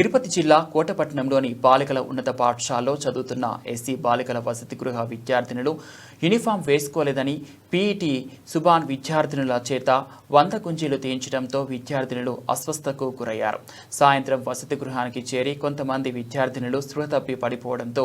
తిరుపతి జిల్లా కోటపట్నంలోని బాలికల ఉన్నత పాఠశాలలో చదువుతున్న ఎస్సీ బాలికల వసతి గృహ విద్యార్థినులు యూనిఫామ్ వేసుకోలేదని పీఈటీ సుబాన్ విద్యార్థినుల చేత వంద కుంజీలు తీయించడంతో విద్యార్థినులు అస్వస్థకు గురయ్యారు. సాయంత్రం వసతి గృహానికి చేరి కొంతమంది విద్యార్థినులు స్పృహ తప్పి పడిపోవడంతో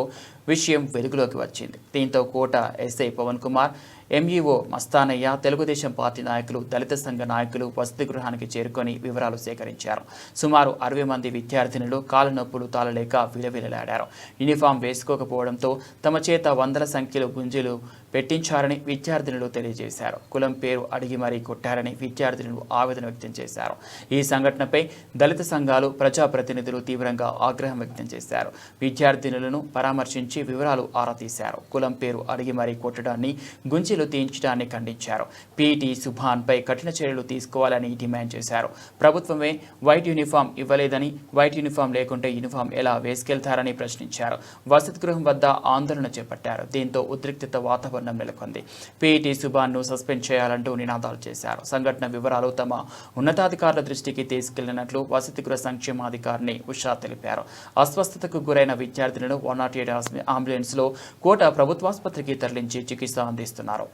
విషయం వెలుగులోకి వచ్చింది. దీంతో Kota SI Pavan Kumar MEO Mastanaiah Telugu Desam party నాయకులు దళిత సంఘ నాయకులు వసతి గృహానికి చేరుకొని వివరాలు సేకరించారు. సుమారు అరవై మంది విద్యార్థినులు కాళ్ళ నొప్పులు తాళలేక విలవిలలాడారు. యూనిఫామ్ వేసుకోకపోవడంతో తమ చేత వందల సంఖ్యలో గుంజీలు పెట్టించారని విద్యార్థినులు తెలియజేశారు. కులం పేరు అడిగి మరీ కొట్టారని విద్యార్థినులు ఆవేదన వ్యక్తం చేశారు. ఈ సంఘటనపై దళిత సంఘాలు ప్రజాప్రతినిధులు తీవ్రంగా ఆగ్రహం వ్యక్తం చేశారు. విద్యార్థినులను పరామర్శించి వివరాలు ఆరా తీశారు. కులం పేరు అడిగి మరీ కొట్టడాన్ని గుంజీలు తీయించడాన్ని ఖండించారు. పీటీ సుభాన్పై కఠిన చర్యలు తీసుకోవాలని డిమాండ్ చేశారు. ప్రభుత్వమే వైట్ యూనిఫామ్ ఇవ్వలేదని వైట్ యూనిఫామ్ లేకుంటే యూనిఫామ్ ఎలా వేసుకెళ్తారని ప్రశ్నించారు. వసతి గృహం వద్ద ఆందోళన చేపట్టారు. దీంతో ఉద్రిక్తత వాతావరణం నెలకొంది. పీఈటీ సుభాన్ను సస్పెండ్ చేయాలంటూ నినాదాలు చేశారు. సంఘటన వివరాలు తమ ఉన్నతాధికారుల దృష్టికి తీసుకెళ్ళినట్లు వసతి గృహ సంక్షేమాధికారిని ఉషా తెలిపారు. అస్వస్థతకు గురైన విద్యార్థులను వన్ నాట్ ఎయిట్ అంబులెన్స్లో కోట ప్రభుత్వాసుపత్రికి తరలించి చికిత్స అందిస్తున్నారు.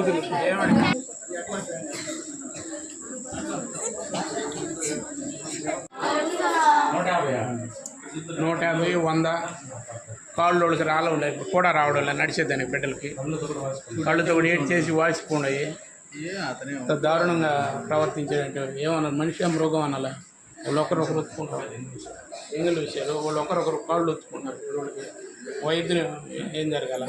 ఎదురు యాభై వంద కాళ్ళోళ్ళకి రాళ్ళు ఉన్నాయి కూడా రావడం లేదు నడిచేదానికి బిడ్డలకి. కళ్ళుతో కూడా ఏడ్ చేసి వాసిపోయి ఇంత దారుణంగా ప్రవర్తించేటట్టు ఏమన్నారు మనిషి మృగం రోగం అనాలా? వాళ్ళు ఒకరొకరు ఒత్తుకుంటారు. ఎంగిల్ విషయాలు? వాళ్ళు ఒకరొకరు కాళ్ళు ఒత్తుకుంటారు. వైద్యులు ఏం జరగాల?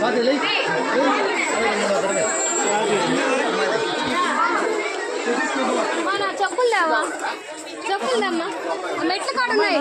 Fadil, లేవా చెప్పులు లేమ్మా మెట్లు కూడా ఉన్నాయి?